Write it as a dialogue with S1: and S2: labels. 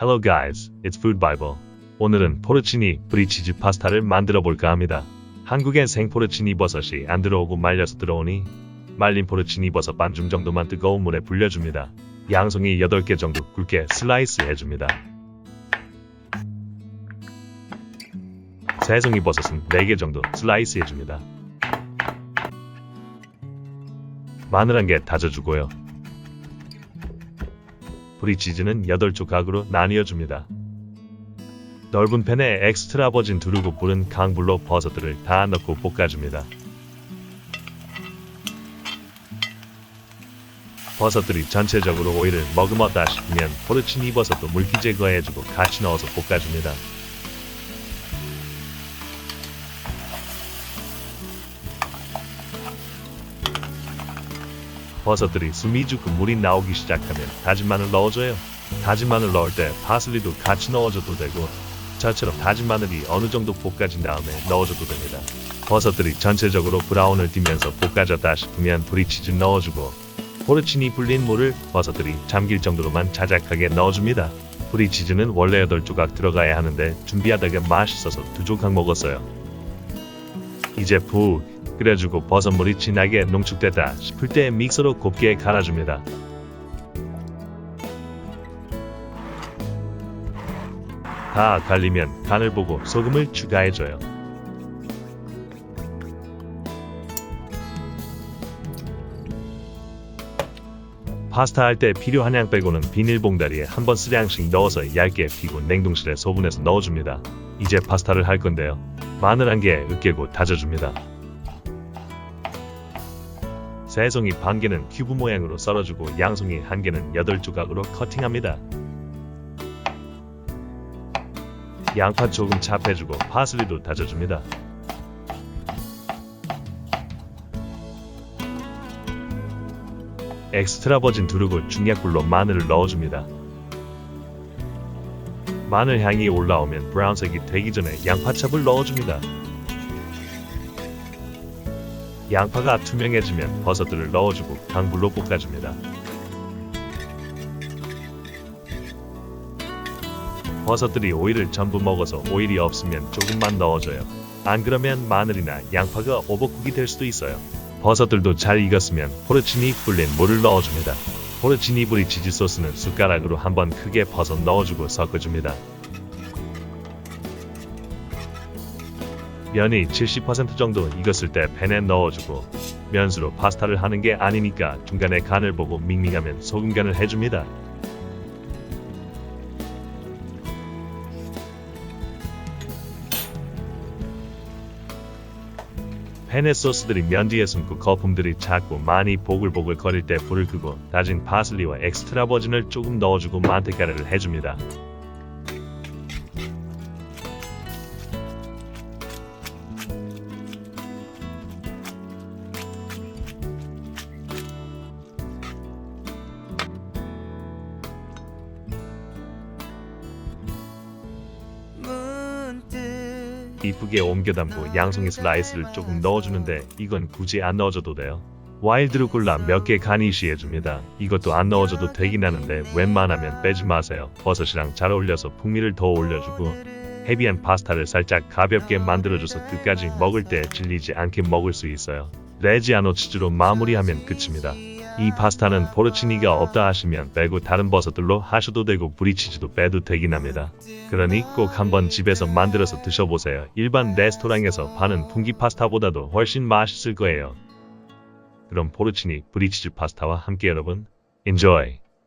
S1: Hello guys, it's Food Bible. 오늘은 포르치니 브리치즈 파스타를 만들어 볼까 합니다. 한국엔 생 포르치니 버섯이 안 들어오고 말려서 들어오니 말린 포르치니 버섯 반줌 정도만 뜨거운 물에 불려줍니다. 양송이 8개 정도 굵게 슬라이스 해줍니다. 새송이 버섯은 4개 정도 슬라이스 해줍니다. 마늘 한 개 다져주고요. 브리치즈는 8조각으로 나뉘어 줍니다. 넓은 팬에 엑스트라 버진 두르고 부른 강불로 버섯들을 다 넣고 볶아줍니다. 버섯들이 전체적으로 오일을 머금었다 싶으면 포르치니 버섯도 물기 제거해주고 같이 넣어서 볶아줍니다. 버섯들이 숨이 죽고 물이 나오기 시작하면 다진 마늘 넣어줘요. 다진 마늘 넣을 때 파슬리도 같이 넣어줘도 되고 저처럼 다진 마늘이 어느 정도 볶아진 다음에 넣어줘도 됩니다. 버섯들이 전체적으로 브라운을 띠면서 볶아졌다 싶으면 브리치즈 넣어주고 포르치니 불린 물을 버섯들이 잠길 정도로만 자작하게 넣어줍니다. 브리치즈는 원래 8조각 들어가야 하는데 준비하다가 맛있어서 2조각 먹었어요. 이제 푹 끓여주고 버섯물이 진하게 농축됐다 싶을 때 믹서로 곱게 갈아줍니다. 다 갈리면 간을 보고 소금을 추가해줘요. 파스타 할 때 필요한 양 빼고는 비닐봉다리에 한 번 쓰량씩 넣어서 얇게 피고 냉동실에 소분해서 넣어줍니다. 이제 파스타를 할 건데요. 마늘 한 개 으깨고 다져줍니다. 새송이 반 개는 큐브 모양으로 썰어주고 양송이 한 개는 8조각으로 커팅합니다. 양파 조금 찹해주고 파슬리도 다져줍니다. 엑스트라 버진 두르고 중약불로 마늘을 넣어줍니다. 마늘 향이 올라오면 브라운색이 되기 전에 양파찹을 넣어줍니다. 양파가 투명해지면 버섯들을 넣어주고 강불로 볶아줍니다. 버섯들이 오일을 전부 먹어서 오일이 없으면 조금만 넣어줘요. 안 그러면 마늘이나 양파가 오버쿡이 될 수도 있어요. 버섯들도 잘 익었으면 포르치니 불린 물을 넣어줍니다. 포르치니 브리치즈 소스는 숟가락으로 한번 크게 버섯 넣어주고 섞어줍니다. 면이 70% 정도 익었을 때 팬에 넣어주고 면수로 파스타를 하는 게 아니니까 중간에 간을 보고 밍밍하면 소금 간을 해줍니다. 팬에 소스들이 면 뒤에 숨고 거품들이 자꾸 많이 보글보글 거릴 때 불을 끄고 다진 파슬리와 엑스트라 버진을 조금 넣어주고 만테카레를 해줍니다. 이쁘게 옮겨 담고 양송이 슬라이스를 조금 넣어주는데 이건 굳이 안 넣어줘도 돼요. 와일드로 골라 몇 개 가니시 해줍니다. 이것도 안 넣어줘도 되긴 하는데 웬만하면 빼지 마세요. 버섯이랑 잘 어울려서 풍미를 더 올려주고 헤비한 파스타를 살짝 가볍게 만들어줘서 끝까지 먹을 때 질리지 않게 먹을 수 있어요. 레지아노 치즈로 마무리하면 끝입니다. 이 파스타는 포르치니가 없다 하시면 빼고 다른 버섯들로 하셔도 되고 브리치즈도 빼도 되긴 합니다. 그러니 꼭 한번 집에서 만들어서 드셔보세요. 일반 레스토랑에서 파는 풍기 파스타보다도 훨씬 맛있을 거예요. 그럼 포르치니 브리치즈 파스타와 함께 여러분, enjoy!